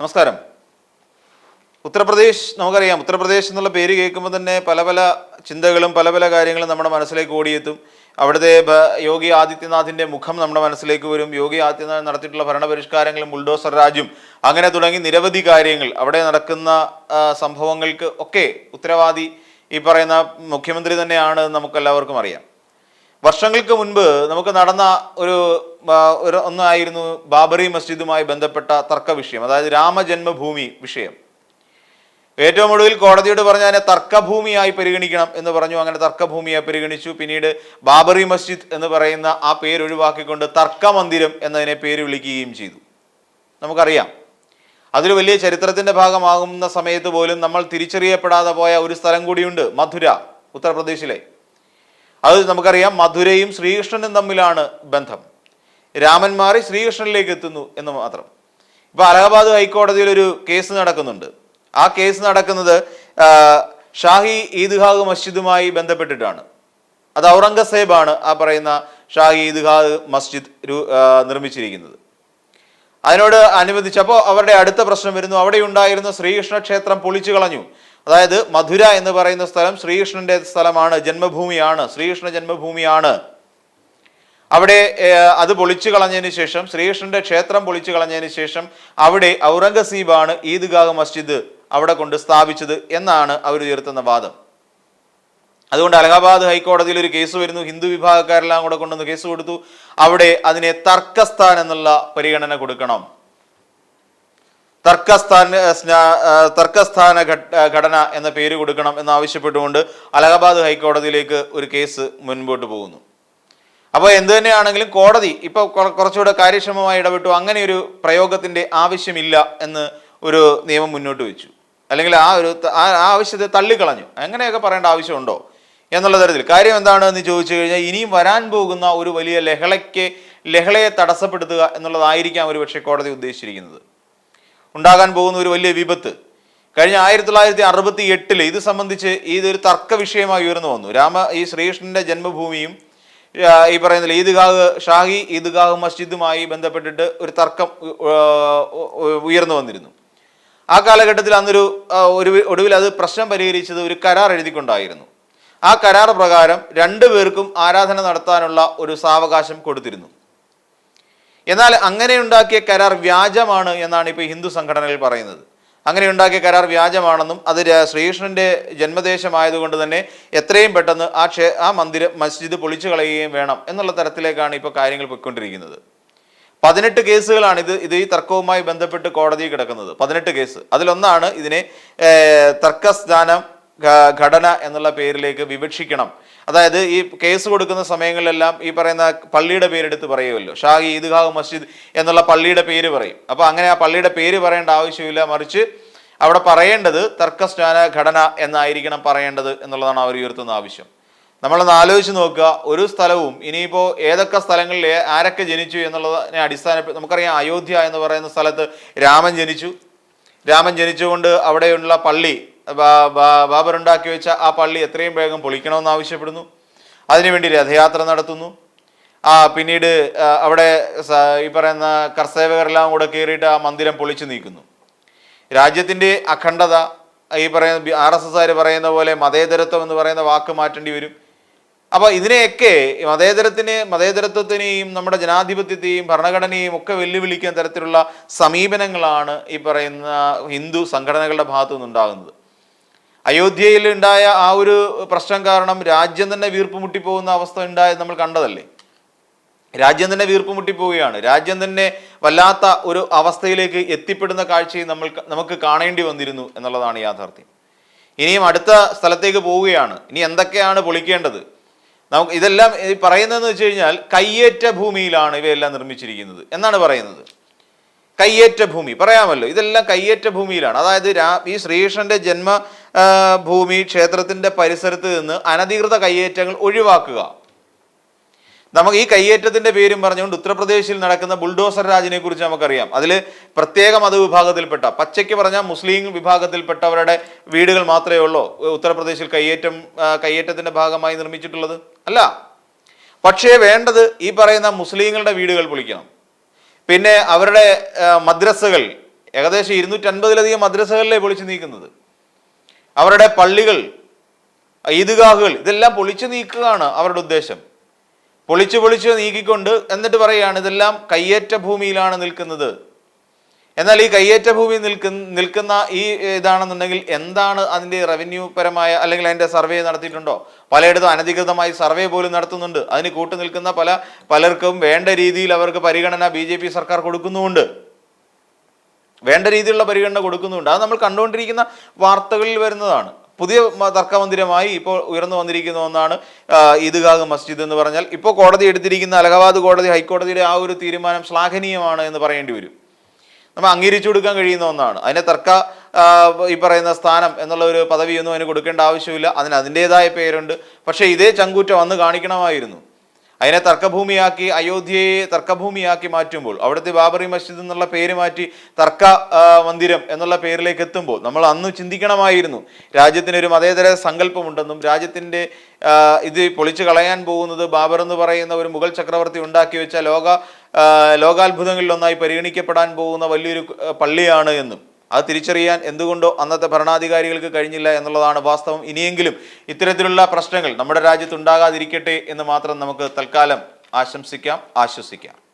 നമസ്കാരം. ഉത്തർപ്രദേശ് നമുക്കറിയാം. ഉത്തർപ്രദേശ് എന്നുള്ള പേര് കേൾക്കുമ്പോൾ തന്നെ പല പല ചിന്തകളും പല പല കാര്യങ്ങളും നമ്മുടെ മനസ്സിലേക്ക് ഓടിയെത്തും. അവിടുത്തെ യോഗി ആദിത്യനാഥിന്റെ മുഖം നമ്മുടെ മനസ്സിലേക്ക് വരും. യോഗി ആദിത്യനാഥ് നടത്തിയിട്ടുള്ള ഭരണപരിഷ്കാരങ്ങളും ബുൾഡോസർ രാജും അങ്ങനെ തുടങ്ങി നിരവധി കാര്യങ്ങൾ. അവിടെ നടക്കുന്ന സംഭവങ്ങൾക്ക് ഒക്കെ ഉത്തരവാദി ഈ പറയുന്ന മുഖ്യമന്ത്രി തന്നെയാണ് നമുക്കെല്ലാവർക്കും അറിയാം. വർഷങ്ങൾക്ക് മുൻപ് നമുക്ക് നടന്ന ഒരു ഒരു ഒന്നായിരുന്നു ബാബറി മസ്ജിദുമായി ബന്ധപ്പെട്ട തർക്ക വിഷയം അതായത് രാമജന്മഭൂമി വിഷയം. ഏറ്റവും ഒടുവിൽ കോടതിയോട് പറഞ്ഞ അതിനെ തർക്കഭൂമിയായി പരിഗണിക്കണം എന്ന് പറഞ്ഞു. അങ്ങനെ തർക്കഭൂമിയായി പരിഗണിച്ചു. പിന്നീട് ബാബറി മസ്ജിദ് എന്ന് പറയുന്ന ആ പേര് ഒഴിവാക്കിക്കൊണ്ട് തർക്കമന്ദിരം എന്നതിനെ പേര് വിളിക്കുകയും ചെയ്തു. നമുക്കറിയാം. അതിൽ വലിയ ചരിത്രത്തിന്റെ ഭാഗമാകുന്ന സമയത്ത് പോലും നമ്മൾ തിരിച്ചറിയപ്പെടാതെ പോയ ഒരു സ്ഥലം കൂടിയുണ്ട് മധുര ഉത്തർപ്രദേശിലെ. അത് നമുക്കറിയാം മധുരയും ശ്രീകൃഷ്ണനും തമ്മിലാണ് ബന്ധം. രാമൻ മാറി ശ്രീകൃഷ്ണനിലേക്ക് എത്തുന്നു എന്ന് മാത്രം. ഇപ്പൊ അലഹബാദ് ഹൈക്കോടതിയിൽ ഒരു കേസ് നടക്കുന്നുണ്ട്. ആ കേസ് നടക്കുന്നത് ഷാഹി ഈദ്ഗാഹ് മസ്ജിദുമായി ബന്ധപ്പെട്ടിട്ടാണ്. അത് ഔറംഗസേബ് ആണ് ആ പറയുന്ന ഷാഹി ഈദ്ഗാഹ് മസ്ജിദ് നിർമ്മിച്ചിരിക്കുന്നത്. അതിനോട് അനുബന്ധിച്ച് അപ്പോൾ അവരുടെ അടുത്ത പ്രശ്നം വരുന്നു. അവിടെ ഉണ്ടായിരുന്ന ശ്രീകൃഷ്ണ ക്ഷേത്രം പൊളിച്ചു കളഞ്ഞു. അതായത് മധുര എന്ന് പറയുന്ന സ്ഥലം ശ്രീകൃഷ്ണന്റെ സ്ഥലമാണ് ജന്മഭൂമിയാണ് ശ്രീകൃഷ്ണ ജന്മഭൂമിയാണ്. അവിടെ അത് പൊളിച്ചു കളഞ്ഞതിന് ശേഷം ശ്രീകൃഷ്ണന്റെ ക്ഷേത്രം പൊളിച്ചു കളഞ്ഞതിന് ശേഷം അവിടെ ഔറംഗസീബാണ് ഈദ്ഗാഹ് മസ്ജിദ് അവിടെ കൊണ്ട് സ്ഥാപിച്ചത് എന്നാണ് അവർ ഉയർത്തുന്ന വാദം. അതുകൊണ്ട് അലഹാബാദ് ഹൈക്കോടതിയിൽ ഒരു കേസ് വരുന്നു ഹിന്ദു വിഭാഗക്കാരെല്ലാം കൂടെ കൊണ്ടുവന്ന് കേസ് കൊടുത്തു. അവിടെ അതിനെ തർക്കസ്ഥാൻ എന്നുള്ള പരിഗണന കൊടുക്കണം. തർക്കസ്ഥാന തർക്കസ്ഥാന ഘടന എന്ന പേര് കൊടുക്കണം എന്നാവശ്യപ്പെട്ടുകൊണ്ട് അലഹബാദ് ഹൈക്കോടതിയിലേക്ക് ഒരു കേസ് മുൻപോട്ട് പോകുന്നു. അപ്പോൾ എന്ത് തന്നെയാണെങ്കിലും കോടതി ഇപ്പോൾ കുറച്ചുകൂടെ കാര്യക്ഷമമായി ഇടപെട്ടു. അങ്ങനെ ഒരു പ്രയോഗത്തിന്റെ ആവശ്യമില്ല എന്ന് ഒരു നിയമം മുന്നോട്ട് വെച്ചു. അല്ലെങ്കിൽ ആ ഒരു ആ ആവശ്യത്തെ തള്ളിക്കളഞ്ഞു. അങ്ങനെയൊക്കെ പറയേണ്ട ആവശ്യമുണ്ടോ എന്നുള്ള തരത്തിൽ. കാര്യം എന്താണെന്ന് ചോദിച്ചു കഴിഞ്ഞാൽ ഇനിയും വരാൻ പോകുന്ന ഒരു വലിയ ലഹളയ്ക്ക് ലഹളയെ തടസ്സപ്പെടുത്തുക എന്നുള്ളതായിരിക്കാം ഒരു പക്ഷേ കോടതി ഉദ്ദേശിച്ചിരിക്കുന്നത്. ഉണ്ടാകാൻ പോകുന്ന ഒരു വലിയ വിപത്ത്. കഴിഞ്ഞ ആയിരത്തി തൊള്ളായിരത്തി അറുപത്തി എട്ടിൽ ഇത് സംബന്ധിച്ച് ഇതൊരു തർക്ക വിഷയമായി ഉയർന്നു വന്നു. രാമ ഈ ശ്രീകൃഷ്ണന്റെ ജന്മഭൂമിയും ഈ പറയുന്ന ഈദ്ഗാഹ് ഷാഹി ഈദ്ഗാഹ് മസ്ജിദുമായി ബന്ധപ്പെട്ടിട്ട് ഒരു തർക്കം ഉയർന്നു വന്നിരുന്നു. ആ കാലഘട്ടത്തിൽ അന്നൊരു ഒരു ഒടുവിൽ അത് പ്രശ്നം പരിഹരിച്ചത് ഒരു കരാർ എഴുതിക്കൊണ്ടായിരുന്നു. ആ കരാർ പ്രകാരം രണ്ടു പേർക്കും ആരാധന നടത്താനുള്ള ഒരു സാവകാശം കൊടുത്തിരുന്നു. എന്നാൽ അങ്ങനെ ഉണ്ടാക്കിയ കരാർ വ്യാജമാണ് എന്നാണ് ഇപ്പോൾ ഹിന്ദു സംഘടനകൾ പറയുന്നത്. അങ്ങനെ ഉണ്ടാക്കിയ കരാർ വ്യാജമാണെന്നും അത് ശ്രീകൃഷ്ണന്റെ ജന്മദേശമായതുകൊണ്ട് തന്നെ എത്രയും പെട്ടെന്ന് ആ ക്ഷേ ആ മന്ദിരം മസ്ജിദ് പൊളിച്ചു കളയുകയും വേണം എന്നുള്ള തരത്തിലേക്കാണ് ഇപ്പോൾ കാര്യങ്ങൾ പോയിക്കൊണ്ടിരിക്കുന്നത്. പതിനെട്ട് കേസുകളാണ് ഇത് ഇത് ഈ തർക്കവുമായി ബന്ധപ്പെട്ട് കോടതി കിടക്കുന്നത്. പതിനെട്ട് കേസ്. അതിലൊന്നാണ് ഇതിനെ തർക്കസ്ഥാനം ഘടന എന്നുള്ള പേരിലേക്ക് വിവക്ഷിക്കണം. അതായത് ഈ കേസ് കൊടുക്കുന്ന സമയങ്ങളിലെല്ലാം ഈ പറയുന്ന പള്ളിയുടെ പേരെടുത്ത് പറയുമല്ലോ. ഷാഹി ഈദ്ഗാഹ് മസ്ജിദ് എന്നുള്ള പള്ളിയുടെ പേര് പറയും. അപ്പൊ അങ്ങനെ ആ പള്ളിയുടെ പേര് പറയേണ്ട ആവശ്യമില്ല. മറിച്ച് അവിടെ പറയേണ്ടത് തർക്കസ്ഥാന ഘടന എന്നായിരിക്കണം പറയേണ്ടത് എന്നുള്ളതാണ് അവർ ഉയർത്തുന്ന ആവശ്യം. നമ്മളൊന്ന് ആലോചിച്ച് നോക്കുക. ഒരു സ്ഥലവും ഇനിയിപ്പോൾ ഏതൊക്കെ സ്ഥലങ്ങളിൽ ആരൊക്കെ ജനിച്ചു എന്നുള്ളതിനെ അടിസ്ഥാനപ്പെടുത്തി നമുക്കറിയാം അയോധ്യ എന്ന് പറയുന്ന സ്ഥലത്ത് രാമൻ ജനിച്ചു. രാമൻ ജനിച്ചുകൊണ്ട് അവിടെയുള്ള പള്ളി ബാ- ബാ- ബാബർ ഉണ്ടാക്കി വെച്ച ആ പള്ളി എത്രയും വേഗം പൊളിക്കണമെന്ന് ആവശ്യപ്പെടുന്നു. അതിനുവേണ്ടി രഥയാത്ര നടത്തുന്നു. ആ പിന്നീട് അവിടെ ഈ പറയുന്ന കർസേവകരെല്ലാം കൂടെ കയറിയിട്ട് ആ മന്ദിരം പൊളിച്ചു നീക്കുന്നു. രാജ്യത്തിന്റെ അഖണ്ഡത ഈ പറയുന്ന ആർ എസ് എസ്സുകാർ പറയുന്ന പോലെ മതേതരത്വം എന്ന് പറയുന്ന വാക്ക് മാറ്റേണ്ടി വരും. അപ്പോൾ ഇതിനെയൊക്കെ മതേതരത്തിന് മതേതരത്വത്തിനെയും നമ്മുടെ ജനാധിപത്യത്തെയും ഭരണഘടനയെയും ഒക്കെ വെല്ലുവിളിക്കാൻ തരത്തിലുള്ള സമീപനങ്ങളാണ് ഈ പറയുന്ന ഹിന്ദു സംഘടനകളുടെ ഭാഗത്തു നിന്നുണ്ടാകുന്നത് അയോധ്യയിൽ ഉണ്ടായ ആ ഒരു പ്രശ്നം കാരണം രാജ്യം തന്നെ വീർപ്പ് മുട്ടിപ്പോകുന്ന അവസ്ഥ ഉണ്ടായത് നമ്മൾ കണ്ടതല്ലേ? രാജ്യം തന്നെ വീർപ്പ് മുട്ടിപ്പോവുകയാണ്. രാജ്യം തന്നെ വല്ലാത്ത ഒരു അവസ്ഥയിലേക്ക് എത്തിപ്പെടുന്ന കാഴ്ചയും നമ്മൾ നമുക്ക് കാണേണ്ടി വന്നിരുന്നു എന്നുള്ളതാണ് യാഥാർത്ഥ്യം. ഇനിയും അടുത്ത സ്ഥലത്തേക്ക് പോവുകയാണ്. ഇനി എന്തൊക്കെയാണ് പൊളിക്കേണ്ടത്? നമുക്ക് ഇതെല്ലാം പറയുന്നതെന്ന് വെച്ച് കഴിഞ്ഞാൽ കയ്യേറ്റ ഭൂമിയിലാണ് ഇവയെല്ലാം നിർമ്മിച്ചിരിക്കുന്നത്. എന്നാണ് പറയുന്നത്? കയ്യേറ്റ ഭൂമി. പറയാമല്ലോ ഇതെല്ലാം കയ്യേറ്റ ഭൂമിയിലാണ്. അതായത് രാ ഈ ശ്രീകൃഷ്ണന്റെ ജന്മ ഭൂമി ക്ഷേത്രത്തിന്റെ പരിസരത്ത് നിന്ന് അനധികൃത കയ്യേറ്റങ്ങൾ ഒഴിവാക്കുക. നമുക്ക് ഈ കയ്യേറ്റത്തിന്റെ പേരും പറഞ്ഞുകൊണ്ട് ഉത്തർപ്രദേശിൽ നടക്കുന്ന ബുൾഡോസർ രാജിനെ കുറിച്ച് നമുക്കറിയാം. അതിൽ പ്രത്യേക മതവിഭാഗത്തിൽപ്പെട്ട പച്ചയ്ക്ക് പറഞ്ഞാൽ മുസ്ലിം വിഭാഗത്തിൽപ്പെട്ടവരുടെ വീടുകൾ മാത്രമേ ഉള്ളൂ. ഉത്തർപ്രദേശിൽ കയ്യേറ്റം കയ്യേറ്റത്തിന്റെ ഭാഗമായി നിർമ്മിച്ചിട്ടുള്ളത്. അല്ല പക്ഷേ വേണ്ടത് ഈ പറയുന്ന മുസ്ലിങ്ങളുടെ വീടുകൾ പൊളിക്കണം. പിന്നെ അവരുടെ മദ്രസകൾ ഏകദേശം ഇരുന്നൂറ്റൻപതിലധികം മദ്രസകളിലെ പൊളിച്ചു നീക്കുന്നത്. അവരുടെ പള്ളികൾ ഈദ്ഗാഹുകൾ ഇതെല്ലാം പൊളിച്ചു നീക്കുകയാണ് അവരുടെ ഉദ്ദേശം. പൊളിച്ചു പൊളിച്ചു നീക്കിക്കൊണ്ട് എന്നിട്ട് പറയുകയാണ് ഇതെല്ലാം കയ്യേറ്റ ഭൂമിയിലാണ് നിൽക്കുന്നത്. എന്നാൽ ഈ കയ്യേറ്റ ഭൂമി നിൽക്കുന്ന നിൽക്കുന്ന ഈ ഇതാണെന്നുണ്ടെങ്കിൽ എന്താണ് അതിന്റെ റവന്യൂ പരമായ അല്ലെങ്കിൽ അതിന്റെ സർവേ നടത്തിയിട്ടുണ്ടോ? പലയിടത്തും അനധികൃതമായി സർവേ പോലും നടത്തുന്നുണ്ട്. അതിന് കൂട്ടു നിൽക്കുന്ന പല പലർക്കും വേണ്ട രീതിയിൽ അവർക്ക് പരിഗണന ബി സർക്കാർ കൊടുക്കുന്നുമുണ്ട്. വേണ്ട രീതിയിലുള്ള പരിഗണന കൊടുക്കുന്നുണ്ട് അത് നമ്മൾ കണ്ടുകൊണ്ടിരിക്കുന്ന വാർത്തകളിൽ വരുന്നതാണ്. പുതിയ തർക്കമന്ദിരമായി ഇപ്പോൾ ഉയർന്നു വന്നിരിക്കുന്ന ഒന്നാണ് ഈദ്ഗാഹ് മസ്ജിദ് എന്ന് പറഞ്ഞാൽ. ഇപ്പോൾ കോടതി എടുത്തിരിക്കുന്ന അലഹബാദ് കോടതി ഹൈക്കോടതിയുടെ ആ ഒരു തീരുമാനം ശ്ലാഘനീയമാണ് എന്ന് പറയേണ്ടി വരും. നമ്മൾ അംഗീകരിച്ചു കൊടുക്കാൻ കഴിയുന്ന ഒന്നാണ്. അതിനെ തർക്ക ഈ പറയുന്ന സ്ഥാനം എന്നുള്ള ഒരു പദവിയൊന്നും അതിന് കൊടുക്കേണ്ട ആവശ്യമില്ല. അതിന് അതിന്റെതായ പേരുണ്ട്. പക്ഷേ ഇതേ ചങ്കൂറ്റം അന്ന് കാണിക്കണമായിരുന്നു. അതിനെ തർക്കഭൂമിയാക്കി അയോധ്യയെ തർക്കഭൂമിയാക്കി മാറ്റുമ്പോൾ അവിടുത്തെ ബാബറി മസ്ജിദ് എന്നുള്ള പേര് മാറ്റി തർക്ക മന്ദിരം എന്നുള്ള പേരിലേക്ക് എത്തുമ്പോൾ നമ്മൾ അന്ന് ചിന്തിക്കണമായിരുന്നു. രാജ്യത്തിന് ഒരു മതേതര സങ്കല്പമുണ്ടെന്നും രാജ്യത്തിന്റെ ഇത് പൊളിച്ചു കളയാൻ പോകുന്നത് ബാബർ എന്ന് പറയുന്ന ഒരു മുഗൾ ചക്രവർത്തി ഉണ്ടാക്കി വെച്ച ലോക ലോകാത്ഭുതങ്ങളിലൊന്നായി പരിഗണിക്കപ്പെടാൻ പോകുന്ന വലിയൊരു പള്ളിയാണ് എന്നും. അത് തിരിച്ചറിയാൻ എന്തുകൊണ്ടോ അന്നത്തെ ഭരണാധികാരികൾക്ക് കഴിഞ്ഞില്ല എന്നുള്ളതാണ് വാസ്തവം. ഇനിയെങ്കിലും ഇത്തരത്തിലുള്ള പ്രശ്നങ്ങൾ നമ്മുടെ രാജ്യത്ത് ഉണ്ടാകാതിരിക്കട്ടെ എന്ന് മാത്രം നമുക്ക് തൽക്കാലം ആശംസിക്കാം ആശ്വസിക്കാം.